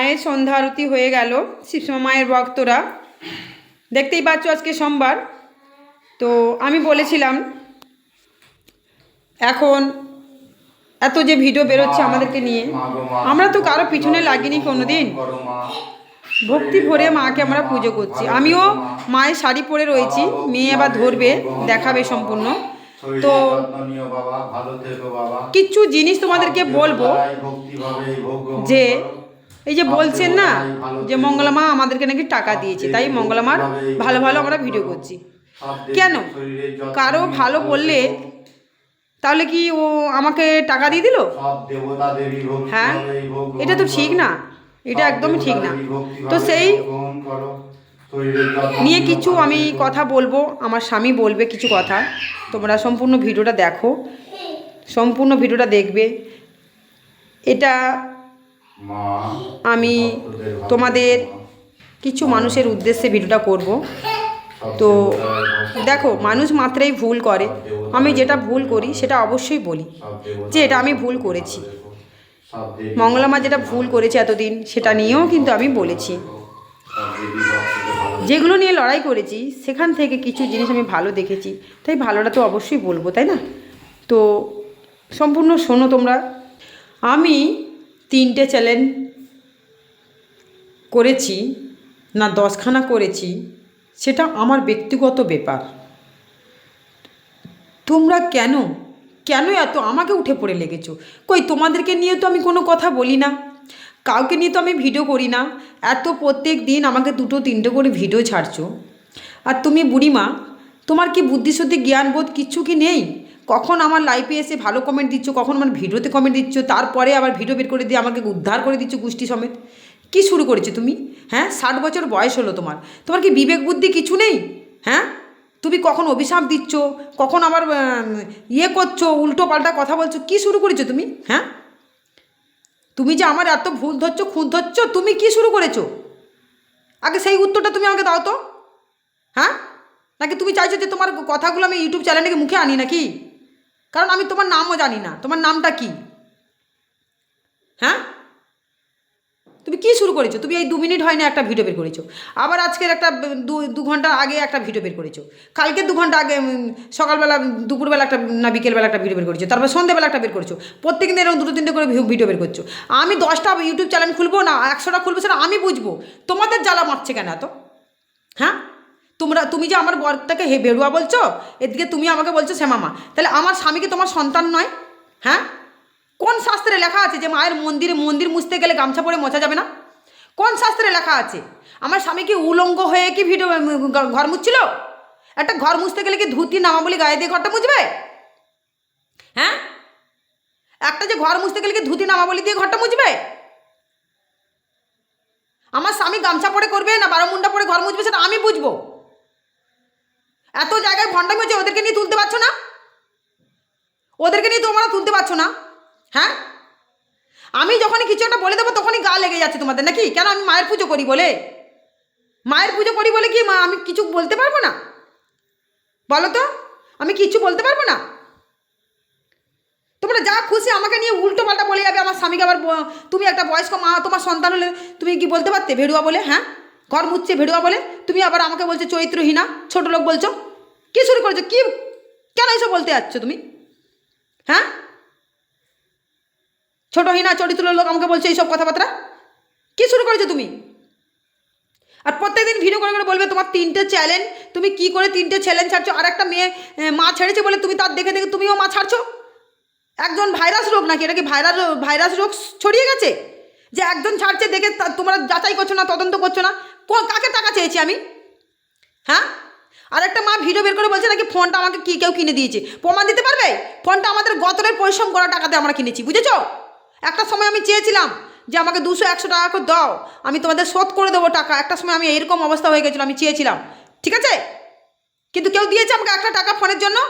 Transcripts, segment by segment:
মায়ের সন্ধ্যা আরতি হয়ে গেল। শিবসমা মায়ের ভক্তরা। দেখতেই পাচ্ছ আজকে সোমবার। তো আমি বলেছিলাম, এখন এত যে ভিডিও বেরোচ্ছে আমাদেরকে নিয়ে, আমরা তো কারও পিছনে লাগিনি কোনোদিন। ভক্তি ভরে মাকে আমরা পুজো করছি। আমিও মায়ের শাড়ি পরে রয়েছি, মেয়ে আবার ধরবে, দেখাবে সম্পূর্ণ। তো কিছু জিনিস তোমাদেরকে বলব, যে এই যে বলছেন না যে মঙ্গলা মা আমাদেরকে নাকি টাকা দিয়েছে তাই মঙ্গলা মার ভালো ভালো আমরা ভিডিও করছি। কেন? কারও ভালো বললে তাহলে কি ও আমাকে টাকা দিয়ে দিল? হ্যাঁ? এটা তো ঠিক না। এটা একদমই ঠিক না। তো সেই নিয়ে কিছু আমি কথা বলব আমার স্বামী বলবে কিছু কথা। তোমরা সম্পূর্ণ ভিডিওটা দেখো। সম্পূর্ণ ভিডিওটা দেখবে। এটা আমি তোমাদের কিছু মানুষের উদ্দেশ্যে ভিডিওটা করব। তো দেখো মানুষ মাত্রাই ভুল করে। আমি যেটা ভুল করি সেটা অবশ্যই বলি। যে এটা আমি ভুল করেছি। মঙ্গলামা যেটা ভুল করেছে এতদিন সেটা নিয়েও কিন্তু আমি বলেছি। যেগুলো নিয়ে লড়াই করেছি সেখান থেকে কিছু জিনিস আমি ভালো দেখেছি। তাই ভালোটা তো অবশ্যই বলব তাই না? তো সম্পূর্ণ শোনো তোমরা। আমি তিনটে চ্যালেঞ্জ করেছি, না দশখানা করেছি, সেটা আমার ব্যক্তিগত ব্যাপার। তোমরা কেন? কেন এত আমাকে উঠে পড়ে লেগেছো? কই, তোমাদেরকে নিয়ে তো আমি কোনো কথা বলি না। কাউকে নিয়ে তো আমি ভিডিও করি না। এত প্রত্যেক দিন আমাকে দুটো, তিনটে করে ভিডিও ছাড়ছো। আর তুমি বুড়িমা, তোমার কি বুদ্ধিশুদ্ধি, জ্ঞানবোধ কিচ্ছু কি নেই? কখন আমার লাইফে এসে ভালো কমেন্ট দিচ্ছ, কখন আমার ভিডিওতে কমেন্ট দিচ্ছ, তারপরে আবার ভিডিও বের করে দিয়ে আমাকে উদ্ধার করে দিচ্ছ গোষ্ঠী সমেত? কি শুরু করেছ তুমি? হ্যাঁ ষাট বছর বয়স হলো তোমার। তোমার কি বিবেক বুদ্ধি কিছু নেই? হ্যাঁ? তুমি কখন অভিশাপ দিচ্ছ? কখন আবার ইয়ে করছ? উল্টো পাল্টা কথা বলছো? কি শুরু করেছ তুমি? হ্যাঁ? তুমি যে আমার এত ভুল ধরছো খুঁত ধরছো, তুমি কি শুরু করেছ? আগে সেই উত্তরটা তুমি আমাকে দাও তো। হ্যাঁ? নাকি তুমি চাইছো যে তোমার কথাগুলো আমি ইউটিউব চ্যানেলে মুখে আনি নাকি? কারণ আমি তোমার নামও জানি না। তোমার নামটা কি? হ্যাঁ? তুমি কি শুরু করেছ? তুমি এই দু মিনিট হয় না একটা ভিডিও বের করেছ। আবার আজকের একটা দু দু ঘণ্টা আগে একটা ভিডিও বের করেছ। কালকে দু ঘণ্টা আগে সকালবেলা, দুপুরবেলা একটা, না বিকেলবেলা একটা ভিডিও বের করেছ। তারপর সন্ধ্যেবেলা একটা বের করেছ। প্রত্যেক দিন এরকম দুটো তিনটে করে ভিডিও বের করছ। আমি দশটা ইউটিউব চ্যানেল খুলবো না, একশোটা খুলবো সেটা আমি বুঝব। তোমাদের জ্বালা মারছে কেন এত? হ্যাঁ? তোমরা, তুমি যে আমার বরটাকে হে বেরুয়া বলছো, এদিকে তুমি আমাকে বলছো শ্যামামা। তাহলে আমার স্বামীকে তোমার সন্তান নয় হ্যাঁ? কোন শাস্ত্রে লেখা আছে যে মায়ের মন্দিরে মন্দির মুছতে গেলে গামছা পরে মোছা যাবে না? কোন শাস্ত্রে লেখা আছে? আমার স্বামী কি উলঙ্গ হয়ে কি ভিডিও ঘর মুছছিল? একটা ঘর মুছতে গেলে কি ধুতি, নামাবলি গায়ে দিয়ে ঘরটা মুছবে? হ্যাঁ? একটা যে ঘর মুছতে গেলে কি ধুতি, নামাবলি দিয়ে ঘরটা মুছবে? আমার স্বামী গামছা পরে করবে না, বারো মুন্ডা পরে ঘর মুছবে সেটা আমি বুঝব। এত জায়গায় ভণ্ডামি হচ্ছে, ওদেরকে নিয়ে তুলতে পারছ না? ওদেরকে নিয়ে তোমরা তুলতে পারছ না? হ্যাঁ? আমি যখনই কিছু একটা বলে দেবো, তখনই গা লেগে যাচ্ছে তোমাদের, নাকি? কেন আমি মায়ের পুজো করি বলে? মায়ের পুজো করি বলে কি মা, আমি কিছু বলতে পারব না? বলো তো, আমি কিছু বলতে পারব না? তোমরা যা খুশি আমাকে নিয়ে উল্টো পাল্টা বলে যাবে, আমার স্বামীকে আবার তুমি একটা বয়স্ক মা, তোমার সন্তান হলে তুমি কি বলতে পারতে ভেড়ুয়া বলে হ্যাঁ? ঘর মুচ্ছে ভেড়ুয়া বলে। তুমি আবার আমাকে বলছো চরিত্রহীনা, ছোট লোক বলছো। কি শুরু করেছ? কি কেন এসব বলতে যাচ্ছ তুমি? হ্যাঁ? ছোটহীনা চরিত্র লোক আমাকে বলছো এইসব কথাবার্তা? কি শুরু করেছ তুমি? আর প্রত্যেকদিন ভিডিও করে করে বলবে তোমার তিনটে চ্যালেঞ্জ তুমি কি করে তিনটে চ্যালেঞ্জ ছাড়ছো? আর একটা মেয়ে মা ছেড়েছে বলে তুমি তার দেখে দেখে তুমিও মা ছাড়ছো? একজন ভাইরাস রোগ নাকি? এটা কি ভাইরাস ভাইরাস রোগ ছড়িয়ে গেছে? যে একজন ছাড়ছে দেখে তোমরা যাচাই করছ না, তদন্ত করছ না? কাকে টাকা চেয়েছি আমি? হ্যাঁ? আর একটা মা ভিডিও বের করে বলছে নাকি ফোনটা আমাকে কি কেউ কিনে দিয়েছে। প্রমাণ দিতে পারবে? ফোনটা আমাদের গতরের পরিশ্রম করা টাকাতে আমরা কিনেছি, বুঝেছ? একটা সময় আমি চেয়েছিলাম যে আমাকে দুশো, একশো টাকা করে দাও, আমি তোমাদের শোধ করে দেবো টাকা। একটা সময় আমি এরকম অবস্থা হয়ে গেছিল, আমি চেয়েছিলাম। ঠিক আছে? কিন্তু কেউ দিয়েছে আমাকে একটা টাকা ফোনের জন্য?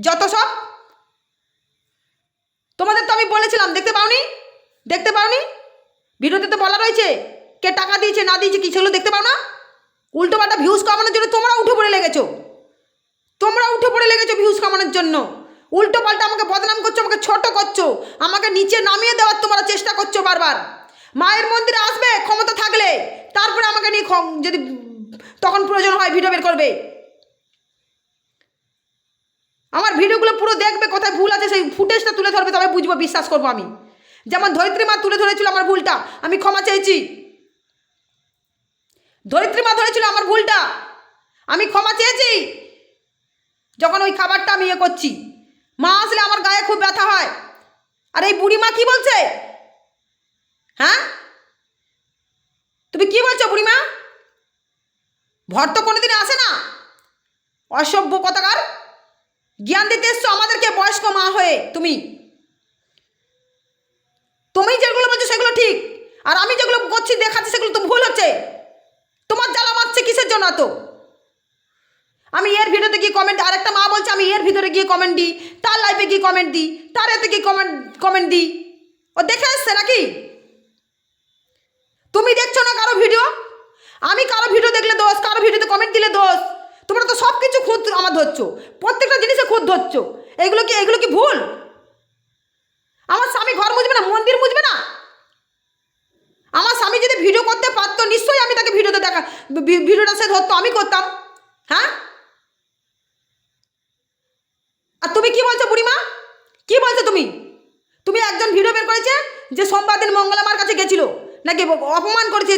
যত সব। তোমাদের তো আমি বলেছিলাম, দেখতে পাওনি? দেখতে পাওনি? ভিডিওতে বলা রয়েছে, কে টাকা দিয়েছে, না দিয়েছে কি সেগুলো দেখতে পাও না? উল্টো পাল্টা ভিউজ কামানোর জন্য তোমরা উঠে পড়ে লেগেছো। তোমরা উঠে পড়ে লেগেছো ভিউজ কামানোর জন্য। উল্টো পাল্টা আমাকে বদনাম করছ, আমাকে ছোট করছ, আমাকে নিচে নামিয়ে দেওয়ার তোমরা চেষ্টা করছ বারবার। মায়ের মন্দিরে আসবে, ক্ষমতা থাকলে, তারপরে আমাকে নিয়ে যদি তখন প্রয়োজন হয় ভিডিও বের করবে। আমার ভিডিওগুলো পুরো দেখবে, কোথায় ভুল আছে সেই ফুটেজটা তুলে ধরবে, তবে বুঝব, বিশ্বাস করব আমি। যেমন ধরিত্রী মা তুলে ধরেছিল আমার ভুলটা, আমি ক্ষমা চেয়েছি। ধরিত্রী মা ধরেছিল আমার ভুলটা, আমি ক্ষমা চেয়েছি। যখন ওই খাবারটা আমি ইয়ে করছি, মা আসলে আমার গায়ে খুব ব্যথা হয়। আর এই বুড়ি মা কি বলছে? হ্যাঁ? তুমি কি বলছো বুড়িমা ভর তো কোনোদিন আসে না। অসভ্য কথাকার। জ্ঞান দিতে এসছো আমাদেরকে বয়স্ক মা হয়ে তুমি। তুমি যেগুলো বলছো সেগুলো ঠিক। আর আমি যেগুলো করছি দেখাচ্ছি, সেগুলো তো ভুল হচ্ছে। তোমার জ্বালা মারছে কিসের জন্য তো আমি এর ভিডিওতে গিয়ে কমেন্ট আর একটা মা বলছে, আমি এর ভিতরে গিয়ে কমেন্ট দিই, তার লাইফে গিয়ে কমেন্ট দিই, তার এতে গিয়ে কমেন্ট কমেন্ট দিই। ও দেখে এসছে নাকি? তুমি দেখছ না কারও ভিডিও? আমি কারও ভিডিও দেখলে দোষ, কারও ভিডিওতে কমেন্ট দিলে দোষ। তোমরা তো সব কিছু খুদ আমার ধরছো। প্রত্যেকটা জিনিসে খুদ ধরছো। এগুলো কি এগুলো কি ভুল? আমার স্বামী ঘর বুঝবে না, মন্দির বুঝবে না? আমার স্বামী যদি ভিডিও করতে পারতো, নিশ্চয়ই আমি তাকে ভিডিওতে দেখা ভিডিওটা সে ধরতো, আমি করতাম। হ্যাঁ? আর তুমি কি বলছো বুড়িমা? কি বলছো তুমি? তুমি একজন ভিডিও বের করেছে যে সোমবার দিন মঙ্গলামার কাছে গেছিল। নাকি অপমান করেছে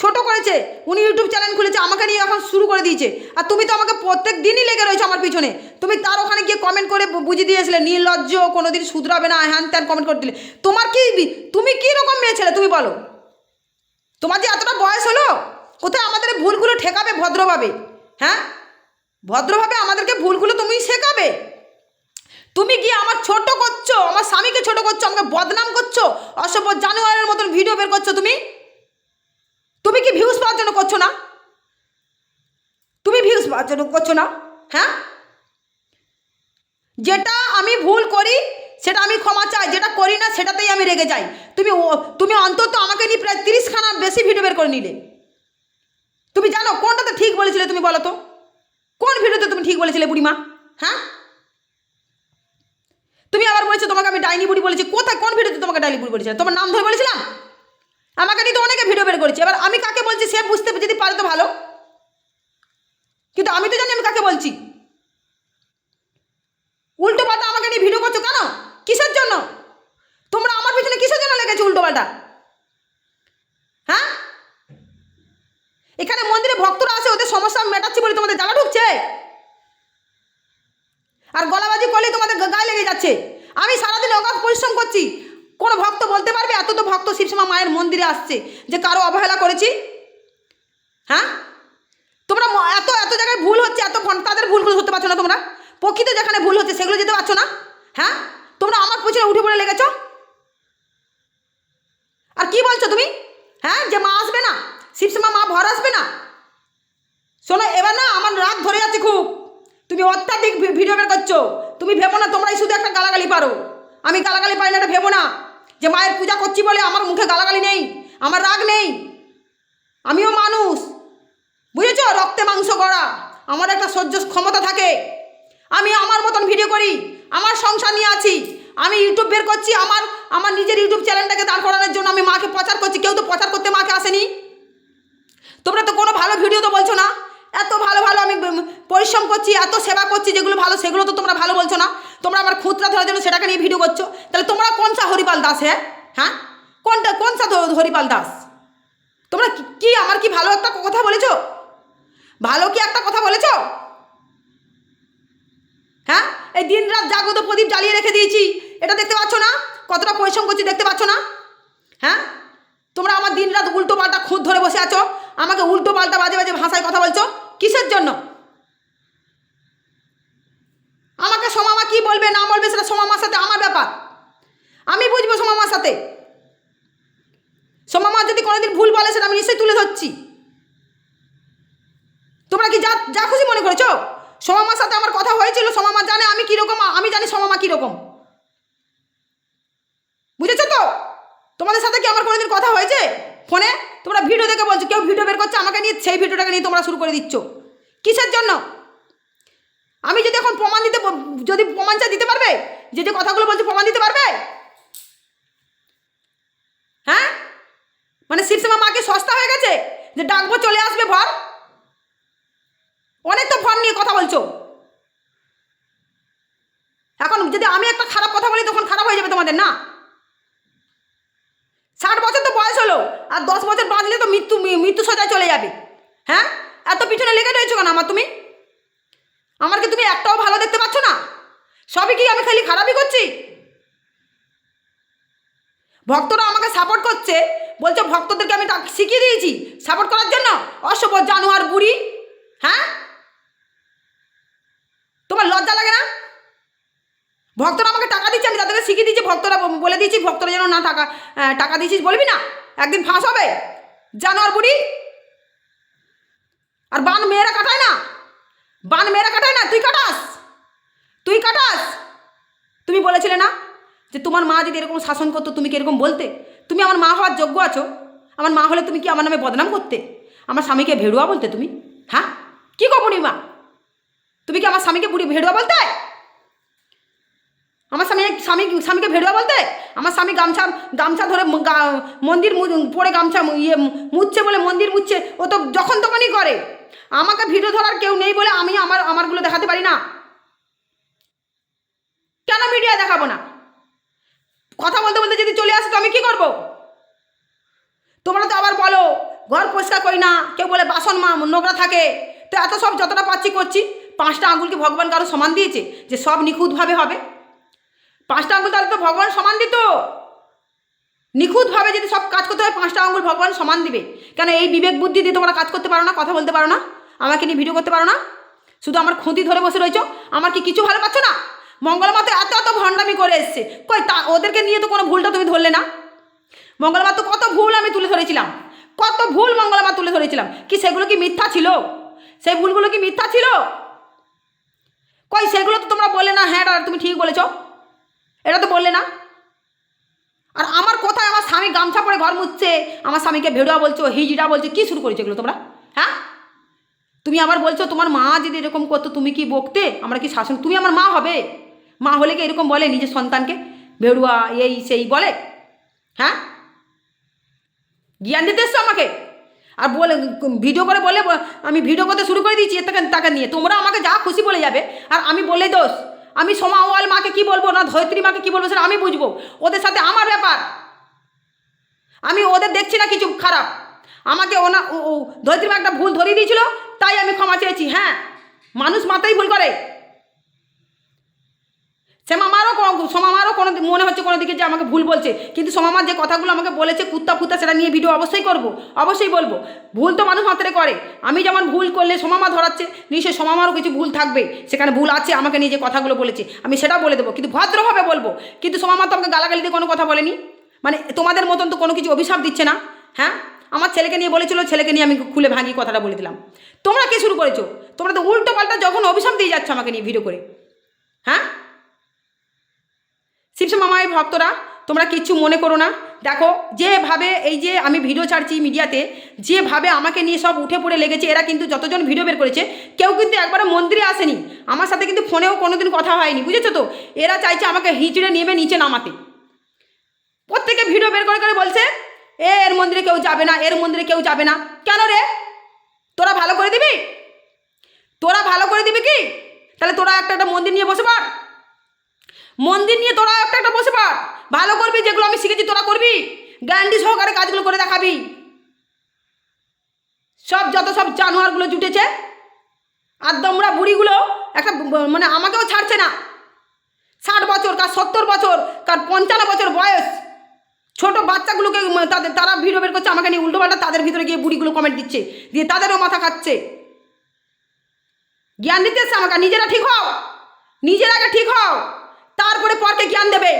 ছোট করেছে। উনি ইউটিউব চ্যানেল খুলেছে, আমাকে নিয়ে এখন শুরু করে দিয়েছে। আর তুমি তো আমাকে প্রত্যেক দিনই লেগে রয়েছে আমার পিছনে। তুমি তার ওখানে গিয়ে কমেন্ট করে বুঝিয়ে দিয়েছিলে, নির্লজ্জ কোনো দিন শুধরাবে না, হ্যান ত্যান কমেন্ট করে দিলে। তোমার কি তুমি কি রকম মেয়ে ছেলে, তুমি বলো। তোমার যে এতটা বয়স হলো, কোথায় আমাদের ভুলগুলো ঠেকাবে ভদ্রভাবে? হ্যাঁ? ভদ্রভাবে আমাদেরকে ভুলগুলো তুমি শেখাবে? তুমি গিয়ে আমার ছোট করছ, আমার স্বামীকে ছোট করছ, আমাকে বদনাম করছ, অসভ্য জানুয়ারের মতন ভিডিও বের করছ তুমি? তুমি কি ভিউজ পাওয়ার জন্য করছ না? তুমি ভিউজ পাওয়ার জন্য করছ না? হ্যাঁ? যেটা আমি ভুল করি, সেটা আমি ক্ষমা চাই, যেটা করি না, সেটাতেই আমি রেগে যাই। তুমি তুমি অন্তত আমাকে নিয়ে প্রায় তিরিশখানা বেশি ভিডিও বের করে নিলে। তুমি জানো কোনটাতে ঠিক বলেছিলে তুমি বলো তো? কোন ভিডিওতে তুমি ঠিক বলেছিলে বুড়িমা? হ্যাঁ? তুমি আবার বলেছ তোমাকে আমি ডাইনি বুড়ি বলেছি। কোথায়? কোন ভিডিওতে তোমাকে ডাইনি বুড়ি বলেছিলাম? তোমার নাম ধরে বলেছিলাম? আমাকে নিয়ে তো অনেকে ভিডিও বের করেছি। এবার আমি কাকে বলছি সে বুঝতে যদি পারে তো ভালো। কিন্তু আমি তো জানি আমি কাকে বলছি। উল্টো পাল্টা আমাকে নিয়ে ভিডিও করছ কেন? কিসের জন্য? তোমরা আমার পিছনে কিসের জন্য লেগেছো উল্টো পাল্টা? হ্যাঁ? এখানে মন্দিরে ভক্তরা আসে, ওদের সমস্যা মেটাচ্ছি বলে তোমাদের জ্বালা ঢুকছে? আর গলাবাজি করলে তোমাদের গায়ে লেগে যাচ্ছে। আমি সারাদিন অগাধ পরিশ্রম করছি। কোনো ভক্ত বলতে পারবে? এত তো ভক্ত শিবসমা মায়ের মন্দিরে আসছে যে কারও অবহেলা করেছি। হ্যাঁ? তোমরা এত এত জায়গায় ভুল হচ্ছে, এত তাদের ভুলগুলো ধরতে পারছ না তোমরা? প্রকৃত যেখানে ভুল হচ্ছে সেগুলো যেতে পারছ না? হ্যাঁ? তোমরা আমার পিছনে উঠে পড়ে লেগেছো? আর কি বলছো তুমি? হ্যাঁ? যে মা আসবে না? শিবসমা মা ভর আসবে না? শোনো, এবার না আমার রাগ ধরে যাচ্ছে খুব। তুমি অত্যাধিক ভিডিও বের করছ। তুমি ভেবো না, তোমরাই শুধু একটা গালাগালি পারো। আমি গালাগালি পারি না এটা ভেবো না। যে মায়ের পূজা করছি বলে আমার মুখে গালাগালি নেই, আমার রাগ নেই। আমিও মানুষ। বুঝেছ? রক্তে মাংস গড়া। আমার একটা সহ্য ক্ষমতা থাকে। আমি আমার মতন ভিডিও করি, আমার সংসার নিয়ে আছি। আমি ইউটিউব বের করছি, আমার আমার নিজের ইউটিউব চ্যানেলটাকে দাঁড় করানোর জন্য আমি মাকে প্রচার করছি। কেউ তো প্রচার করতে মাকে আসেনি। তোমরা তো কোনো ভালো ভিডিও তো বলছো না। এত ভালো ভালো আমি পরিশ্রম করছি, এত সেবা করছি, যেগুলো ভালো, সেগুলো তো তোমরা ভালো বলছো না। তোমরা আমার খুচরা ধরার জন্য সেটাকে নিয়ে ভিডিও করছ। তাহলে তোমরা কোন সা হরিপাল দাস হ্যাঁ? হ্যাঁ? কোনটা কোন সা হরিপাল দাস? তোমরা কি- আমার কি ভালো একটা কথা বলেছ? ভালো কি একটা কথা বলেছ? হ্যাঁ? এই দিন রাত জাগত প্রদীপ জ্বালিয়ে রেখে দিয়েছি। এটা দেখতে পাচ্ছ না? কতটা পরিশ্রম করছি দেখতে পাচ্ছ না? হ্যাঁ? তোমরা আমার দিন রাত উল্টো পাল্টা খুদ ধরে বসে আছো। আমাকে উল্টো পাল্টা বাজে বাজে ভাষায় কথা বলছো? কিসের জন্য? আমাকে সোমামা কি বলবে, না বলবে, সেটা সোমামার সাথে আমার ব্যাপার। আমি বুঝব সোমামার সাথে। সোমামা যদি কোনোদিন ভুল বলে, সেটা আমি নিশ্চয়ই তুলে ধরছি। তোমরা কি যা যা খুশি মনে করেছ? সোমামার সাথে আমার কথা হয়েছিল, সোমামা জানে আমি কীরকম আমি জানি সোমামা কীরকম। বুঝেছ তো? তোমাদের সাথে কি আমার কোনোদিন কথা হয়েছে? ফোনে? তোমরা ভিডিও দেখে বলছো, কেউ ভিডিও বের করছে, আমাকে নিয়ে সেই ভিডিওটাকে নিয়ে তোমরা শুরু করে দিচ্ছ। কিসের জন্য? আমি যদি এখন প্রমাণ দিতে যদি প্রমাণ চাই দিতে পারবে? যে যে কথাগুলো বলছি প্রমাণ দিতে পারবে? হ্যাঁ? মানে শিবসেমা মাকে সস্তা হয়ে গেছে যে ডাকবো চলে আসবে ভর? অনেক তো ভর নিয়ে কথা বলছো। এখন যদি আমি একটা খারাপ কথা বলি, তখন খারাপ হয়ে যাবে তোমাদের, না? ষাট বছর তো বয়স হলো, আর দশ বছর বাঁচলে তো মৃত্যু মৃত্যু সোজায় চলে যাবে। হ্যাঁ? এত পিছনে লেগে রয়েছো কেন আমার তুমি? আমার কি তুমি একটাও ভালো দেখতে পাচ্ছ না? সবই কি আমি খালি খারাপই করছি? ভক্তরা আমাকে সাপোর্ট করছে, বলছে ভক্তদেরকে আমি শিখিয়ে দিয়েছি সাপোর্ট করার জন্য। অসভ্য জানোয়ার, বুড়ি হ্যাঁ? তোমার লজ্জা লাগে না? ভক্তরা আমাকে টাকা দিচ্ছে, আমি তাদেরকে শিখিয়ে দিচ্ছি, ভক্তরা বলে দিয়েছি ভক্তরা যেন না টাকা টাকা দিয়েছিস বলবি না? একদিন ফাঁস হবে। জানোয়ার বুড়ি আর বান মেয়েরা কাটায় না? বান মেয়েরা কাটায় না? তুই কাটাস। তুই কাটাস। তুমি বলেছিলে না যে তোমার মা যদি এরকম শাসন করতো, তুমি কি এরকম বলতে? তুমি আমার মা হওয়ার যোগ্য আছো? আমার মা হলে তুমি কি আমার নামে বদনাম করতে? আমার স্বামীকে ভেড়ুয়া বলতে তুমি? হ্যাঁ? কী গো বুড়িমা তুমি কি আমার স্বামীকে বুড়ি ভেড়ুয়া বলতে? আমার স্বামী স্বামী স্বামীকে ভেড়ুয়া বলতে? আমার স্বামী গামছা গামছা ধরে মন্দির পরে গামছা ইয়ে মুচ্ছে বলে মন্দির মুচ্ছে ও তো যখন তখনই করে। আমাকে ভিডিও ধরার কেউ নেই বলে আমি আমার, আমারগুলো দেখাতে পারি না। কেন মিডিয়া দেখাবো না? কথা বলতে বলতে যদি চলে আসে তো আমি কী করব? তোমরা তো আবার বলো, ঘর পরিষ্কার করি না, কেউ বলে বাসন মা, নোংরা থাকে। তো এত সব যতটা পাচ্ছি করছি, পাঁচটা আঙুলকে ভগবান কারও সমান দিয়েছে যে সব নিখুঁতভাবে হবে? পাঁচটা আঙুল তাহলে তো ভগবান সমান দিত। নিখুঁতভাবে যদি সব কাজ করতে হয়, পাঁচটা আঙুল ভগবান সমান দিবে। কেন এই বিবেক বুদ্ধি দিয়ে তোমরা কাজ করতে পারো না, কথা বলতে পারো না, আমাকে নিয়ে ভিডিও করতে পারো না? শুধু আমার খুঁতি ধরে বসে রয়েছো, আমার কি কিছু ভালো পাচ্ছ না? মঙ্গলমা তো এত এত ভণ্ডামি করে এসছে। কই তা, ওদেরকে নিয়ে তো কোনো ভুলটা তুমি ধরলে না? মঙ্গলবার তো কত ভুল আমি তুলে ধরেছিলাম। কত ভুল মঙ্গলবার তুলে ধরেছিলাম। কি সেগুলো কি মিথ্যা ছিল? সেই ভুলগুলো কি মিথ্যা ছিল? কই সেগুলো তো তোমরা বললে না হ্যাঁ দাদা, তুমি ঠিক বলেছ। এটা তো বললে না। আর আমার কোথায় আমার স্বামী গামছা পরে ঘর মুছছে, আমার স্বামীকে ভেড়ুয়া বলছো হিজড়া বলছো, কি শুরু করেছ এগুলো তোমরা? হ্যাঁ? তুমি আবার বলছো তোমার মা যদি এরকম করতো, তুমি কি বকতে? আমরা কি শাসন তুমি আমার মা হবে? মা হলে কি এরকম বলে নিজের সন্তানকে? ভেড়ুয়া, এই, সেই বলে? হ্যাঁ? জ্ঞান দিতে এসছো আমাকে? আর বলে, ভিডিও করে বলে, আমি ভিডিও করতে শুরু করে দিয়েছি, এর নিয়ে। তোমরা আমাকে যা খুশি বলে যাবে, আর আমি বলে দোষ। আমি সোমাওয়াল মাকে কি বলব না ধৈত্রী মাকে কি বলব সেটা আমি বুঝব। ওদের সাথে আমার ব্যাপার। আমি ওদের দেখছি না কিছু খারাপ। আমাকে ওনা ধৈত্রী মা একটা ভুল ধরিয়ে দিয়েছিল, তাই আমি ক্ষমা চেয়েছি। হ্যাঁ মানুষ মাথায় ভুল করে। সে মামারও সোমামারও কোনো মনে হচ্ছে কোনো দিকে যে আমাকে ভুল বলছে। কিন্তু সোমামার যে কথাগুলো আমাকে বলেছে, কুত্তা ফুত্তা সেটা নিয়ে ভিডিও অবশ্যই করব। অবশ্যই বলব। ভুল তো মানুষ মাত্রে করে। আমি যেমন ভুল করলে সোমামা ধরাচ্ছে, নিশ্চয়ই সোমামারও কিছু ভুল থাকবে। সেখানে ভুল আছে, আমাকে নিয়ে যে কথাগুলো বলেছে, আমি সেটা বলে দেবো। কিন্তু ভদ্রভাবে বলব। কিন্তু সোমামা তো আমাকে গালাগালি দিয়ে কোনো কথা বলেনি। মানে তোমাদের মতন তো কোনো কিছু অভিশাপ দিচ্ছে না। হ্যাঁ? আমার ছেলেকে নিয়ে বলেছিল, ছেলেকে নিয়ে আমি খুলে ভাঙি কথাটা বলে দিলাম। তোমরা কে শুরু করেছ? তোমরা তো উল্টো পাল্টা যখন অভিশাপ দিয়ে যাচ্ছ আমাকে নিয়ে ভিডিও করে। হ্যাঁ? শিবসে মামাই, ভক্তরা, তোমরা কিচ্ছু মনে করো না। দেখো, যেভাবে এই যে আমি ভিডিও ছাড়ছি মিডিয়াতে, যেভাবে আমাকে নিয়ে সব উঠে পড়ে লেগেছে, এরা কিন্তু যতজন ভিডিও বের করেছে, কেউ কিন্তু একবারে মন্দিরে আসেনি। আমার সাথে কিন্তু ফোনেও কোনোদিন কথা হয়নি, বুঝেছ তো? এরা চাইছে আমাকে হিচড়ে নেমে নিচে নামাতে। প্রত্যেকে ভিডিও বের করে করে বলছে, এ, এর মন্দিরে কেউ যাবে না, এর মন্দিরে কেউ যাবে না। কেন রে? তোরা ভালো করে দিবি? তোরা ভালো করে দিবি কি? তাহলে তোরা একটা একটা মন্দির নিয়ে বসে পার মন্দির নিয়ে তোরা একটা একটা বসে পার ভালো করবি যেগুলো আমি শিখেছি তোরা করবি। গ্যারান্টি সহকারে কাজগুলো করে দেখাবি। সব যত সব জানোয়ারগুলো জুটেছে, আর দমরা বুড়িগুলো একটা মানে আমাকেও ছাড়ছে না। ষাট বছর কার সত্তর বছর কার পঞ্চান্ন বছর বয়স। ছোট বাচ্চাগুলোকে তাদের, তারা ভিডিও বের করছে, আমাকে নিয়ে উল্টো পাল্টা তাদের ভিতরে গিয়ে বুড়িগুলো কমেন্ট দিচ্ছে, দিয়ে তাদেরও মাথা খাচ্ছে। জ্ঞান দিতে এসছে আমাকে, নিজেরা ঠিক হও। নিজের আগে ঠিক হও। তারপরে পরকে জ্ঞান দেবে?